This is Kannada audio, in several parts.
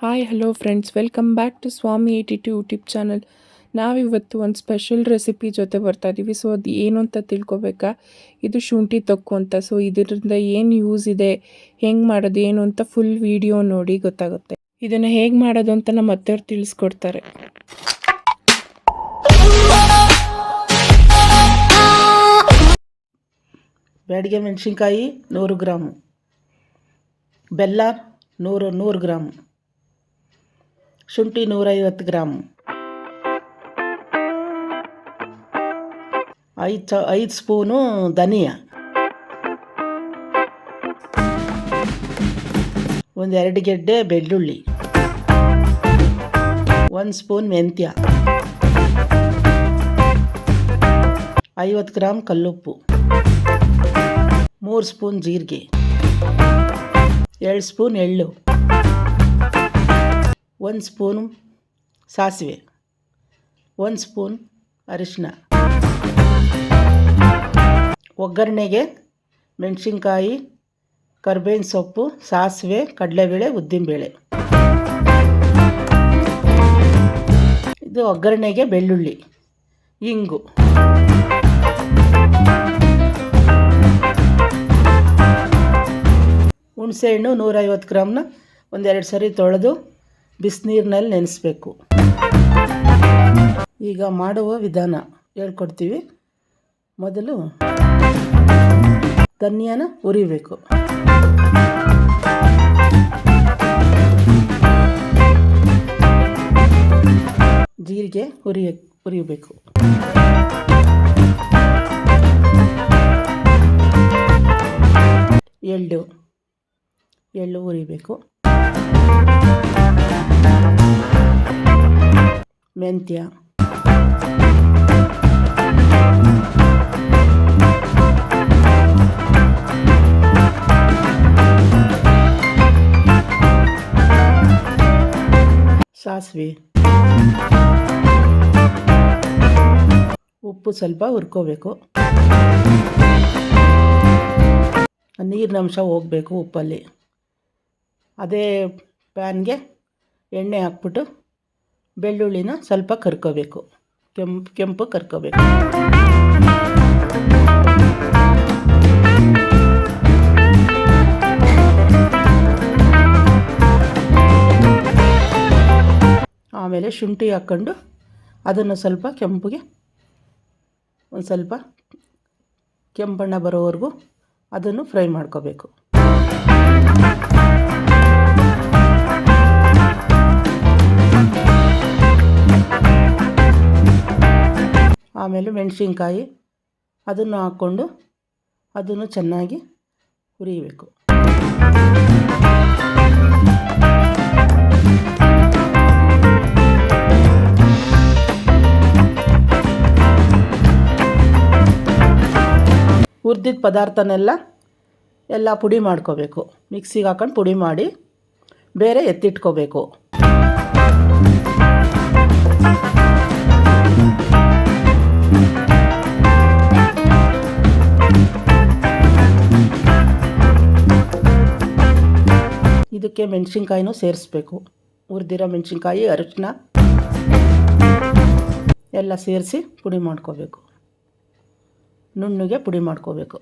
Hi hello friends welcome back to Swami eighty two YouTube channel ನಾವಿವತ್ತು ಒಂದು ಸ್ಪೆಷಲ್ ರೆಸಿಪಿ ಜೊತೆ ಬರ್ತಾ ಇದ್ದೀವಿ ಸೊ ಅದು ಏನು ಅಂತ ತಿಳ್ಕೊಬೇಕಾ? ಇದು ಶುಂಠಿ ತೊಕ್ಕು ಅಂತ. ಸೊ ಇದರಿಂದ ಏನು ಯೂಸ್ ಇದೆ? ಹೆಂಗೆ ಮಾಡೋದು? ಏನು ಅಂತ ಫುಲ್ ವಿಡಿಯೋ ನೋಡಿ ಗೊತ್ತಾಗುತ್ತೆ. ಇದನ್ನು ಹೇಗೆ ಮಾಡೋದು ಅಂತ ನಮ್ಮ ಅತ್ತೆಯವ್ರು ತಿಳಿಸ್ಕೊಡ್ತಾರೆ. ಬ್ಯಾಡಿಗೆ ಮೆಣಸಿನ್ಕಾಯಿ ನೂರು ಗ್ರಾಮು. ಬೆಲ್ಲ ನೂರು ನೂರು ಗ್ರಾಮು. ಶುಂಠಿ ನೂರೈವತ್ತು ಗ್ರಾಮ್ ಐದು ಚ, ಐದು ಸ್ಪೂನು ಧನಿಯಾ. ಒಂದು ಎರಡು ಗೆಡ್ಡೆ ಬೆಳ್ಳುಳ್ಳಿ. ಒಂದು ಸ್ಪೂನ್ ಮೆಂತ್ಯ. ಐವತ್ತು ಗ್ರಾಮ್ ಕಲ್ಲುಪ್ಪು. ಮೂರು ಸ್ಪೂನ್ ಜೀರಿಗೆ. ಎರಡು ಸ್ಪೂನ್ ಎಳ್ಳು. ಒಂದು ಸ್ಪೂನು ಸಾಸಿವೆ, ಒಂದು ಸ್ಪೂನ್ ಅರಿಶಿನ ಒಗ್ಗರಣೆಗೆ ಮೆಣಸಿನ್ಕಾಯಿ, ಕರ್ಬೇವಿನ ಸೊಪ್ಪು, ಸಾಸಿವೆ, ಕಡಲೆಬೇಳೆ, ಉದ್ದಿನಬೇಳೆ. ಇದು ಒಗ್ಗರಣೆಗೆ ಬೆಳ್ಳುಳ್ಳಿ, ಇಂಗು. ಹುಣಸೆಹಣ್ಣು ನೂರೈವತ್ತು ಗ್ರಾಮ್ನ ಒಂದೆರಡು ಸರಿ ತೊಳೆದು ಬಿಸಿನೀರಿನಲ್ಲಿ ನೆನೆಸ್ಬೇಕು. ಈಗ ಮಾಡುವ ವಿಧಾನ ಹೇಳ್ಕೊಡ್ತೀವಿ. ಮೊದಲು ಧನಿಯಾನ ಹುರಿಬೇಕು. ಜೀರಿಗೆ ಹುರಿಯ ಹುರಿಯಬೇಕು ಎಳ್ಳು ಎಳ್ಳು ಹುರಿಬೇಕು. ಮೆಂತ್ಯ ಸಾಸಿವೆ. ಉಪ್ಪು ಸ್ವಲ್ಪ ಹುರ್ಕೋಬೇಕು. ನೀರಿನ ಅಂಶ ಹೋಗಬೇಕು ಉಪ್ಪಲ್ಲಿ. ಅದೇ ಪ್ಯಾನ್ಗೆ ಎಣ್ಣೆ ಹಾಕ್ಬಿಟ್ಟು ಬೆಳ್ಳುಳ್ಳಿನ ಸ್ವಲ್ಪ ಕರ್ಕೋಬೇಕು. ಕೆಂಪು ಕೆಂಪು ಕರ್ಕೋಬೇಕು. ಆಮೇಲೆ ಶುಂಠಿ ಹಾಕ್ಕೊಂಡು ಅದನ್ನು ಸ್ವಲ್ಪ ಕೆಂಪಿಗೆ ಒಂದು ಸ್ವಲ್ಪ ಕೆಂಪಣ್ಣ ಬರೋವರೆಗೂ ಅದನ್ನು ಫ್ರೈ ಮಾಡ್ಕೋಬೇಕು. ಆಮೇಲೆ ಮೆಣಸಿನ್ಕಾಯಿ ಅದನ್ನು ಹಾಕ್ಕೊಂಡು ಅದನ್ನು ಚೆನ್ನಾಗಿ ಹುರಿಯಬೇಕು ಹುರಿದಿದ್ದ ಪದಾರ್ಥನೆಲ್ಲ ಎಲ್ಲ ಪುಡಿ ಮಾಡ್ಕೋಬೇಕು. ಮಿಕ್ಸಿಗೆ ಹಾಕೊಂಡು ಪುಡಿ ಮಾಡಿ ಬೇರೆ ಎತ್ತಿಟ್ಕೋಬೇಕು. ಇದಕ್ಕೆ ಮೆಣಸಿನ್ಕಾಯಿನೂ ಸೇರಿಸ್ಬೇಕು. ಹುರಿದಿರೋ ಮೆಣಸಿನ್ಕಾಯಿ ಅರಿಶಿನ ಎಲ್ಲ ಸೇರಿಸಿ ಪುಡಿ ಮಾಡ್ಕೋಬೇಕು. ನುಣ್ಣಗೆ ಪುಡಿ ಮಾಡ್ಕೋಬೇಕು.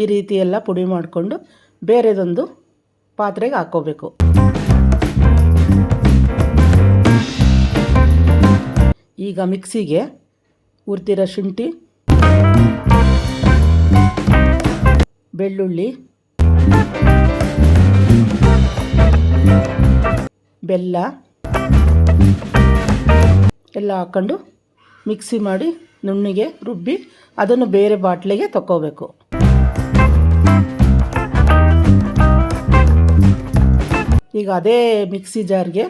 ಈ ರೀತಿ ಎಲ್ಲ ಪುಡಿ ಮಾಡಿಕೊಂಡು ಬೇರೆದೊಂದು ಪಾತ್ರೆಗೆ ಹಾಕ್ಕೋಬೇಕು. ಈಗ ಮಿಕ್ಸಿಗೆ ಹುರ್ತಿರೋ ಶುಂಠಿ ಬೆಳ್ಳುಳ್ಳಿ. ಬೆಲ್ಲ. ಎಲ್ಲ ಹಾಕ್ಕೊಂಡು ಮಿಕ್ಸಿ ಮಾಡಿ ನುಣ್ಣಿಗೆ ರುಬ್ಬಿ ಅದನ್ನು ಬೇರೆ ಬಾಟ್ಲಿಗೆ ತಗೋಬೇಕು ಈಗ ಅದೇ ಮಿಕ್ಸಿ ಜಾರ್ಗೆ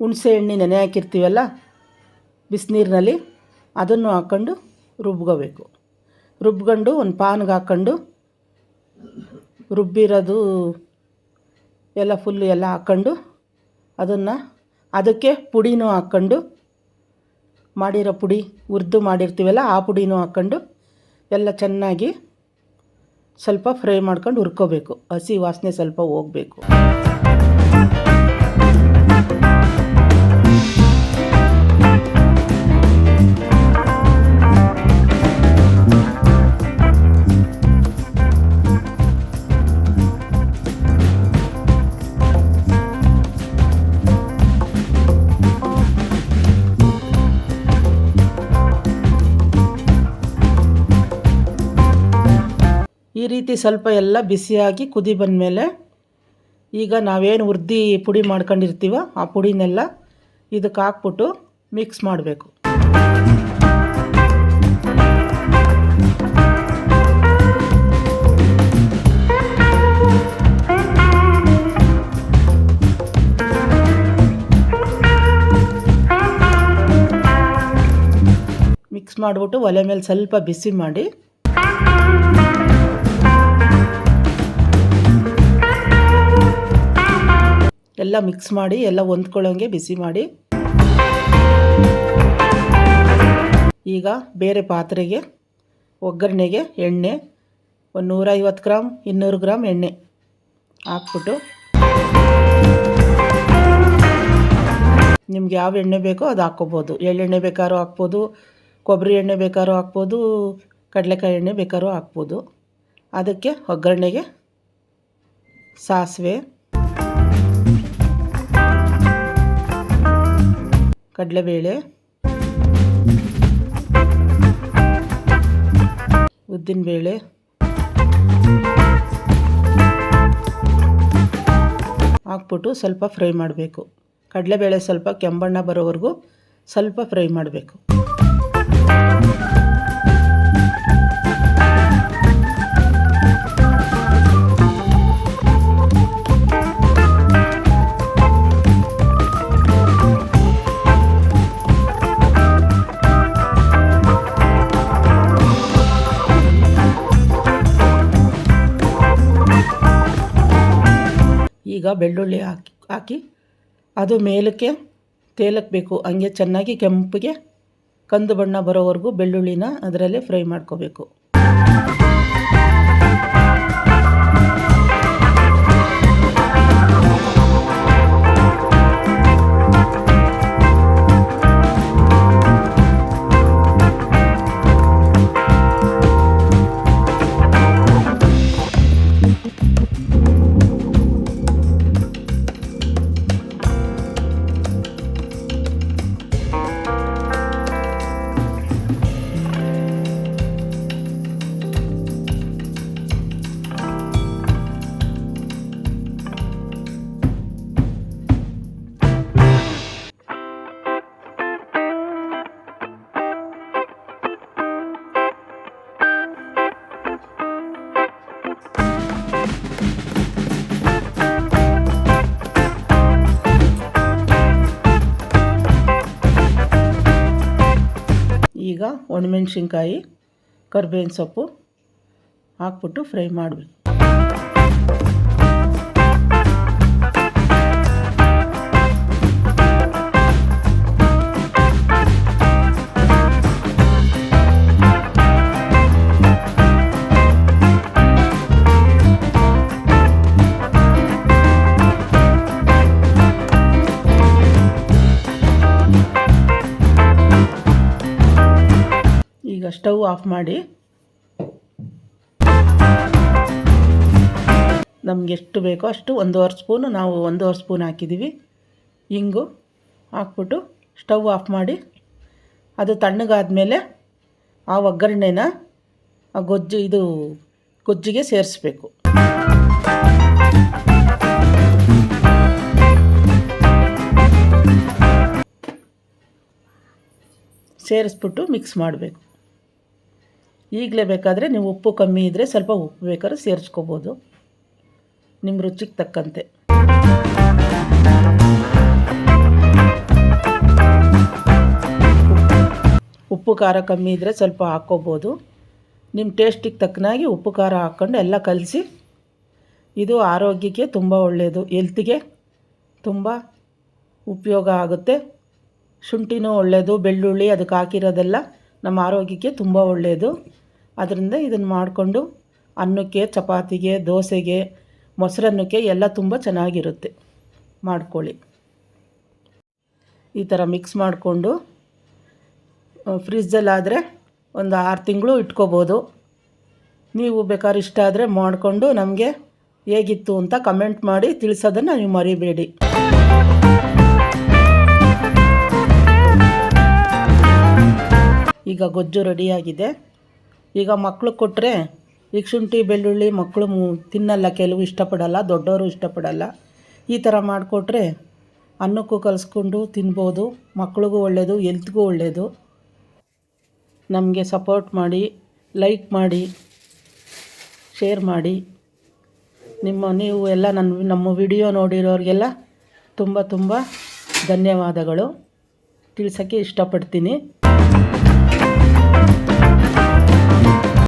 ಹುಣಸೆ ಎಣ್ಣೆ ನೆನೆ ಹಾಕಿರ್ತೀವಲ್ಲ, ಬಿಸಿನೀರಿನಲ್ಲಿ ಅದನ್ನು ಹಾಕ್ಕೊಂಡು ರುಬ್ಕೋಬೇಕು. ರುಬ್ಕೊಂಡು ಒಂದು ಪಾನ್ಗೆ ಹಾಕ್ಕೊಂಡು ರುಬ್ಬಿರೋದು ಎಲ್ಲ ಫುಲ್ಲು ಎಲ್ಲ ಹಾಕ್ಕೊಂಡು ಅದನ್ನು ಅದಕ್ಕೆ ಪುಡಿನೂ ಹಾಕ್ಕೊಂಡು ಮಾಡಿರೋ ಪುಡಿ ಹುರಿದು ಮಾಡಿರ್ತೀವಲ್ಲ ಆ ಪುಡಿನೂ ಹಾಕ್ಕೊಂಡು ಎಲ್ಲ ಚೆನ್ನಾಗಿ ಸ್ವಲ್ಪ ಫ್ರೈ ಮಾಡ್ಕೊಂಡು ಹುರ್ಕೋಬೇಕು ಹಸಿ ವಾಸನೆ ಸ್ವಲ್ಪ ಹೋಗಬೇಕು. ಈ ರೀತಿ ಸ್ವಲ್ಪ ಎಲ್ಲ ಬಿಸಿಯಾಗಿ ಕುದಿ ಬಂದಮೇಲೆ ಈಗ ನಾವೇನು ಉರ್ದಿ ಪುಡಿ ಮಾಡ್ಕೊಂಡಿರ್ತೀವೋ ಆ ಪುಡಿನೆಲ್ಲ ಇದಕ್ಕೆ ಹಾಕ್ಬಿಟ್ಟು ಮಿಕ್ಸ್ ಮಾಡಬೇಕು. ಮಿಕ್ಸ್ ಮಾಡಿಬಿಟ್ಟು ಒಲೆ ಮೇಲೆ ಸ್ವಲ್ಪ ಬಿಸಿ ಮಾಡಿ ಎಲ್ಲ ಮಿಕ್ಸ್ ಮಾಡಿ, ಎಲ್ಲ ಹೊಂದ್ಕೊಳ್ಳೋಂಗೆ ಬಿಸಿ ಮಾಡಿ. ಈಗ ಬೇರೆ ಪಾತ್ರೆಗೆ ಒಗ್ಗರಣೆಗೆ ಎಣ್ಣೆ, ಒಂದು ನೂರೈವತ್ತು ಗ್ರಾಮ್ ಇನ್ನೂರು ಗ್ರಾಮ್ ಎಣ್ಣೆ ಹಾಕ್ಬಿಟ್ಟು ನಿಮ್ಗೆ ಯಾವ ಎಣ್ಣೆ ಬೇಕೋ ಅದು ಹಾಕ್ಕೋಬೋದು. ಎಳ್ಳೆಣ್ಣೆ ಬೇಕಾದ್ರೂ ಹಾಕ್ಬೋದು ಕೊಬ್ಬರಿ ಎಣ್ಣೆ ಬೇಕಾದ್ರೂ ಹಾಕ್ಬೋದು, ಕಡಲೆಕಾಯಿ ಎಣ್ಣೆ ಬೇಕಾದ್ರೂ ಹಾಕ್ಬೋದು. ಅದಕ್ಕೆ ಒಗ್ಗರಣೆಗೆ ಸಾಸಿವೆ ಕಡಲೆಬೇಳೆ ಉದ್ದಿನಬೇಳೆ ಹಾಕ್ಬಿಟ್ಟು ಸ್ವಲ್ಪ ಫ್ರೈ ಮಾಡಬೇಕು. ಕಡಲೆಬೇಳೆ ಸ್ವಲ್ಪ ಕೆಂಬಣ್ಣ ಬರೋವರೆಗೂ ಸ್ವಲ್ಪ ಫ್ರೈ ಮಾಡಬೇಕು. ಈಗ ಬೆಳ್ಳುಳ್ಳಿ ಹಾಕಿ ಹಾಕಿ ಅದು ಮೇಲಕ್ಕೆ ತೇಲಕ್ಕೆ ಬೇಕು ಹಂಗೆ ಚೆನ್ನಾಗಿ ಕೆಂಪಿಗೆ ಕಂದು ಬಣ್ಣ ಬರೋವರೆಗೂ ಬೆಳ್ಳುಳ್ಳಿನ ಅದರಲ್ಲೇ ಫ್ರೈ ಮಾಡ್ಕೋಬೇಕು. ಒಣಮೆಣ್ಸಿನ್ಕಾಯಿ ಕರ್ಬೇವಿನ ಸೊಪ್ಪು ಹಾಕ್ಬಿಟ್ಟು ಫ್ರೈ ಮಾಡಬೇಕು. ಸ್ಟವ್ ಆಫ್ ಮಾಡಿ. ನಮ್ಗೆ ಎಷ್ಟು ಬೇಕೋ ಅಷ್ಟು ಒಂದೂವರೆ ಸ್ಪೂನು ನಾವು ಒಂದೂವರೆ ಸ್ಪೂನ್ ಹಾಕಿದ್ದೀವಿ. ಇಂಗು ಹಾಕ್ಬಿಟ್ಟು ಸ್ಟವ್ ಆಫ್ ಮಾಡಿ. ಅದು ತಣ್ಣಗಾದ್ಮೇಲೆ ಆ ಒಗ್ಗರಣೆನ ಆ ಗೊಜ್ಜು, ಇದು ಗೊಜ್ಜಿಗೆ ಸೇರಿಸ್ಬೇಕು. ಸೇರಿಸ್ಬಿಟ್ಟು ಮಿಕ್ಸ್ ಮಾಡಬೇಕು. ಈಗಲೇ ಬೇಕಾದರೆ ನೀವು ಉಪ್ಪು ಕಮ್ಮಿ ಇದ್ದರೆ ಸ್ವಲ್ಪ ಉಪ್ಪು ಬೇಕಾದ್ರೆ ಸೇರಿಸ್ಕೋಬೋದು. ನಿಮ್ಮ ರುಚಿಗೆ ತಕ್ಕಂತೆ. ಉಪ್ಪು ಖಾರ ಕಮ್ಮಿ ಇದ್ದರೆ ಸ್ವಲ್ಪ ಹಾಕ್ಕೋಬೋದು. ನಿಮ್ಮ ಟೇಸ್ಟಿಗೆ ತಕ್ಕನಾಗಿ ಉಪ್ಪು ಖಾರ ಹಾಕ್ಕೊಂಡು ಎಲ್ಲ ಕಲಸಿ, ಇದು ಆರೋಗ್ಯಕ್ಕೆ ತುಂಬ ಒಳ್ಳೆಯದು ಎಲ್ತಿಗೆ ತುಂಬ ಉಪಯೋಗ ಆಗುತ್ತೆ. ಶುಂಠಿನೂ ಒಳ್ಳೆಯದು ಬೆಳ್ಳುಳ್ಳಿ ಅದಕ್ಕೆ ಹಾಕಿರೋದೆಲ್ಲ ನಮ್ಮ ಆರೋಗ್ಯಕ್ಕೆ ತುಂಬ ಒಳ್ಳೆಯದು ಅದರಿಂದ ಇದನ್ನು ಮಾಡಿಕೊಂಡು ಅನ್ನಕ್ಕೆ, ಚಪಾತಿಗೆ, ದೋಸೆಗೆ, ಮೊಸರನ್ನಕ್ಕೆ ಎಲ್ಲ ತುಂಬ ಚೆನ್ನಾಗಿರುತ್ತೆ. ಮಾಡ್ಕೊಳ್ಳಿ. ಈ ಥರ ಮಿಕ್ಸ್ ಮಾಡಿಕೊಂಡು ಫ್ರಿಜ್ಜಲ್ಲಾದರೆ ಒಂದು ಆರು ತಿಂಗಳು ಇಟ್ಕೋಬೋದು. ನೀವು ಬೇಕಾದ್ರೆ ಇಷ್ಟ ಆದರೆ ಮಾಡಿಕೊಂಡು ನಮಗೆ ಹೇಗಿತ್ತು ಅಂತ ಕಮೆಂಟ್ ಮಾಡಿ ತಿಳಿಸೋದನ್ನು ನೀವು ಮರಿಬೇಡಿ. ಈಗ ಗೊಜ್ಜು ರೆಡಿಯಾಗಿದೆ. ಈಗ ಮಕ್ಕಳು ಕೊಟ್ಟರೆ ಈಗ ಶುಂಠಿ, ಬೆಳ್ಳುಳ್ಳಿ ಮಕ್ಕಳು ತಿನ್ನಲ್ಲ, ಕೆಲವು ಇಷ್ಟಪಡಲ್ಲ, ದೊಡ್ಡವರು ಇಷ್ಟಪಡಲ್ಲ. ಈ ಥರ ಮಾಡಿಕೊಟ್ರೆ ಅನ್ನಕ್ಕೂ ಕಲಿಸ್ಕೊಂಡು ತಿನ್ಬೋದು. ಮಕ್ಕಳಿಗೂ ಒಳ್ಳೆಯದು ಎಲ್ತ್ಗೂ ಒಳ್ಳೆಯದು ನಮಗೆ ಸಪೋರ್ಟ್ ಮಾಡಿ, ಲೈಕ್ ಮಾಡಿ, ಶೇರ್ ಮಾಡಿ. ನಿಮ್ಮ ನೀವು ಎಲ್ಲ ನನ್ನ ನಮ್ಮ ವಿಡಿಯೋ ನೋಡಿರೋರಿಗೆಲ್ಲ ತುಂಬ ತುಂಬ ಧನ್ಯವಾದಗಳು. ತಿಳಿಸೋಕ್ಕೆ ಇಷ್ಟಪಡ್ತೀನಿ.